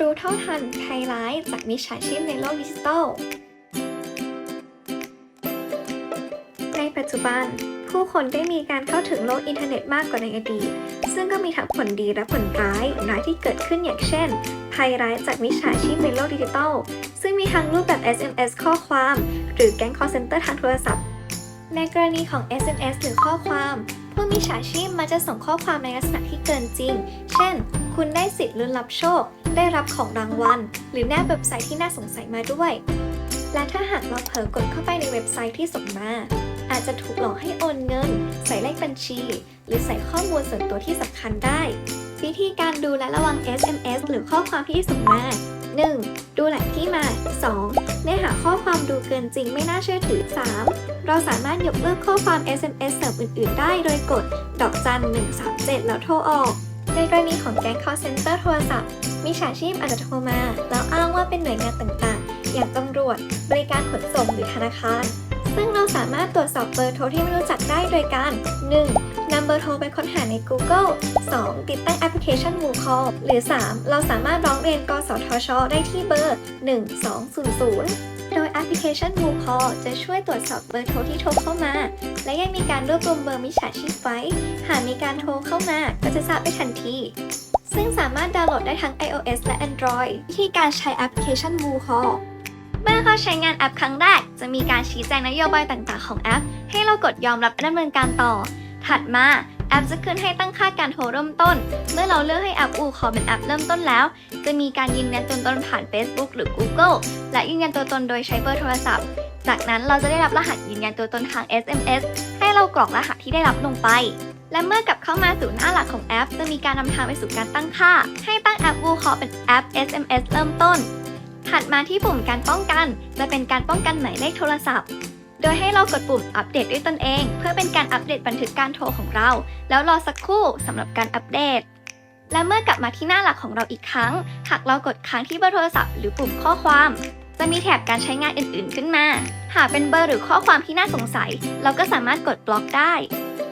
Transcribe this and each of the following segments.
รู้เท่าทันภัยร้ายจากมิจฉาชีพในโลกดิจิทัล ในปัจจุบัน ผู้คนได้มีการเข้าถึงโลกอินเทอร์เน็ตมากกว่าในอดีต ซึ่งก็มีทั้งผลดีและผลร้ายร้ายที่เกิดขึ้นอย่างเช่น ภัยร้ายจากมิจฉาชีพในโลกดิจิทัล ซึ่งมีทั้งรูปแบบ SMS ข้อความ หรือแก๊ง call center ทางโทรศัพท์ ในกรณีของ SMS หรือข้อความผู้มิจฉาชีพมักจะส่งข้อความในลักษณะที่เกินจริง เช่น คุณได้สิทธิ์ลุ้นรับโชค ได้รับของรางวัล หรือแนบเว็บไซต์ที่น่าสงสัยมาด้วย และถ้าหากเราเผลอกดเข้าไปในเว็บไซต์ที่ส่งมา อาจจะถูกหลอกให้โอนเงิน ใส่เลขบัญชี หรือใส่ข้อมูลส่วนตัวที่สำคัญได้ วิธีการดูและระวัง SMS หรือข้อความที่ส่งมา 1. ดูแหล่งที่มา 2. เนื้อหาข้อความดูเกินจริงไม่น่าเชื่อถือ 3. เราสามารถยกเลิกข้อความ SMS เสริมอื่น ๆ ได้โดยกด ดอกจัน 137 แล้วโทรออก ในกรณีของแก๊ง call center โทรศัพท์มีฉาชีพอาจจะโทรมา แล้วอ้างว่าเป็นหน่วยงานต่างๆ อย่างตำรวจ บริการขนส่งหรือธนาคาร ซึ่งเราสามารถตรวจสอบเบอร์โทรที่ไม่รู้จักได้โดยการ 1. นำเบอร์โทรไปค้นหาใน Google 2. ติดตั้งแอปพลิเคชัน WooCall หรือ 3. เราสามารถร้องเรียนกสทช ได้ที่เบอร์ 1200โดย แอปพลิเคชัน WooCall จะช่วยตรวจสอบเบอร์โทรที่โทรเข้ามา และยังมีการรวบรวมเบอร์มิจฉาชีพไว้ หากมีการโทรเข้ามาก็จะทราบได้ทันที ซึ่งสามารถดาวน์โหลดได้ทั้ง iOS และ Android วิธีการใช้แอปพลิเคชัน WooCall เมื่อเข้าใช้งานแอปครั้งแรก จะมีการชี้แจงนโยบายต่างๆของแอป ให้เรากดยอมรับดำเนินการต่อ ถัดมา แอปจะขึ้นให้ตั้งค่าการโทรเริ่มต้น เมื่อเราเลือกให้แอปอูคอเป็นแอปเริ่มต้นแล้ว จะมีการยืนยันตัวตนผ่าน Facebook หรือ Google และยืนยันตัวตนโดยใช้เบอร์โทรศัพท์ จากนั้นเราจะได้รับรหัสยืนยันตัวตนทาง SMS ให้เรากรอกรหัสที่ได้รับลงไป และเมื่อกลับเข้ามาสู่หน้าหลักของแอป จะมีการนำทางไปสู่การตั้งค่า ให้ตั้งแอป WooCall เป็นแอป SMS เริ่มต้น ถัดมาที่ปุ่มการป้องกัน จะเป็นการป้องกันหมายเลขโทรศัพท์ โดยให้เรากดปุ่มอัปเดตด้วยตนเอง เพื่อเป็นการอัปเดตบันทึกการโทรของเรา แล้วรอสักครู่สำหรับการอัปเดต และเมื่อกลับมาที่หน้าหลักของเราอีกครั้ง หากเรากดค้างที่เบอร์โทรศัพท์หรือปุ่มข้อความ จะมีแถบการใช้งานอื่นๆ ขึ้นมา หากเป็นเบอร์หรือข้อความที่น่าสงสัย เราก็สามารถกดบล็อกได้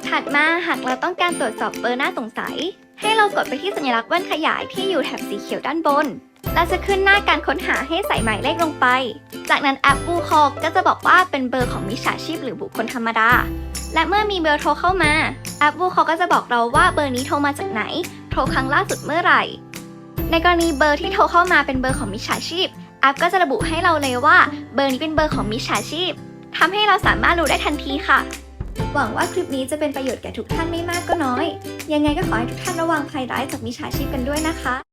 ถัดมาหากเราต้องการตรวจสอบเบอร์น่าสงสัย ให้เรากดไปที่สัญลักษณ์แว่นขยายที่อยู่แถบสีเขียวด้านบน และจะขึ้นหน้าการค้นหาให้ใส่หมายเลขลงไป จากนั้นแอปบูคอก็จะบอกว่าเป็นเบอร์ของมิจฉาชีพหรือบุคคลธรรมดา และเมื่อมีเบอร์โทรเข้ามาแอปบูคอก็จะบอกเราว่าเบอร์นี้โทรมาจากไหน โทรครั้งล่าสุดเมื่อไหร่ ในกรณีเบอร์ที่โทรเข้ามาเป็นเบอร์ของมิจฉาชีพแอปก็จะระบุให้เราเลยว่าเบอร์นี้เป็นเบอร์ของมิจฉาชีพทำให้เราสามารถรู้ได้ทันทีค่ะ หวังว่าคลิปนี้จะเป็นประโยชน์แก่ทุกท่านไม่มากก็น้อย ยังไงก็ขอให้ทุกท่านระวังภัยร้ายจากมิจฉาชีพกันด้วยนะคะ